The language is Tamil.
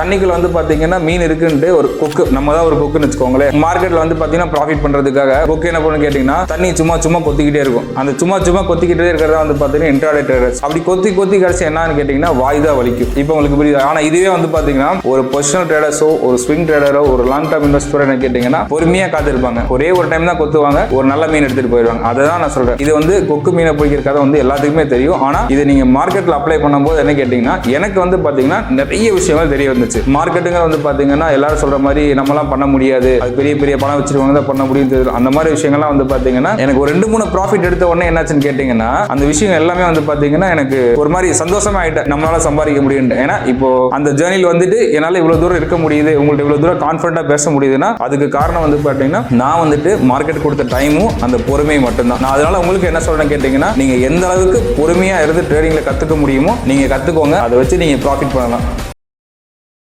தண்ணிக்குள்ள வந்து பாத்தீங்கன்னா மீன் இருக்குன்ட்டு ஒரு கொக்கு நம்ம தான் ஒரு கொக்குன்னு வச்சுக்கோங்களேன். மார்க்கெட்ல வந்து பாத்தீங்கன்னா ப்ராஃபிட் பண்றதுக்காக கொக்கு என்ன பண்ணு கேட்டீங்கன்னா தண்ணி சும்மா சும்மா கொத்திக்கிட்டே இருக்கும். அந்த சும்மா சும்மா கொத்திக்கிட்டே இருக்கிறதா வந்து பாத்தீங்கன்னா இன்ட்ராடே ட்ரேடர்ஸ் அப்படி கொத்தி கொத்தி கடைசி என்னன்னு கேட்டீங்கன்னா வாய் தான் வலிக்கும். இப்போ உங்களுக்கு புரியுது? ஆனா இதுவே வந்து பாத்தீங்கன்னா ஒரு பொசிஷனல் ட்ரேடர்ஸோ ஒரு ஸ்விங் ட்ரேடரோ ஒரு லாங் டேர்ம் இன்வெஸ்டரோ என்ன கேட்டீங்கன்னா பொறுமையா காத்திருப்பாங்க. ஒரே ஒரு டைம் தான் கொத்துவாங்க ஒரு நல்ல மீன் எடுத்துட்டு போயிடுவாங்க. அதை தான் நான் சொல்றேன். இது வந்து கொக்கு மீனை பிடிக்கிற கதை வந்து எல்லாத்துக்குமே தெரியும். ஆனா இது நீங்க மார்க்கெட்ல அப்ளை பண்ணும்போது என்ன கேட்டீங்கன்னா எனக்கு வந்து பாத்தீங்கன்னா நிறைய விஷயங்கள் தெரிய வந்துச்சு மார்க்கெட்டுங்க வந்து பார்த்தீங்கன்னா எல்லாரும் சொல்ற மாதிரி நம்மலாம் பண்ண முடியாது. அது பெரிய பெரிய பணம் வச்சிருக்கவங்க தான் பண்ண முடியும் தெரியும். அந்த மாதிரி விஷயங்கள்லாம் வந்து பார்த்தீங்கன்னா எனக்கு ஒரு ரெண்டு மூணு ப்ராஃபிட் எடுத்த உடனே என்னாச்சுன்னு கேட்டீங்கன்னா அந்த விஷயம் எல்லாமே வந்து பார்த்தீங்கன்னா எனக்கு ஒரு மாதிரி சந்தோஷமா ஆயிட்டேன். நம்மளால சம்பாதிக்க முடியும் ஏன்னா இப்போ அந்த ஜேர்னியில் வந்துட்டு என்னால் இவ்வளோ தூரம் இருக்க முடியுது உங்கள்ட்ட இவ்வளோ தூரம் கான்ஃபிடண்டா பேச முடியுதுன்னா அதுக்கு காரணம் வந்து பார்த்தீங்கன்னா நான் வந்துட்டு மார்க்கெட் கொடுத்த டைமும் அந்த பொறுமையும் மட்டும்தான். நான் அதனால உங்களுக்கு என்ன சொல்கிறேன் கேட்டிங்கன்னா நீங்கள் எந்த அளவுக்கு பொறுமையாக இருந்து ட்ரேடிங்கில் கற்றுக்க முடியுமோ நீங்கள் கற்றுக்கோங்க அதை வச்சு நீங்கள் ப்ராஃபிட் பண்ணலாம்.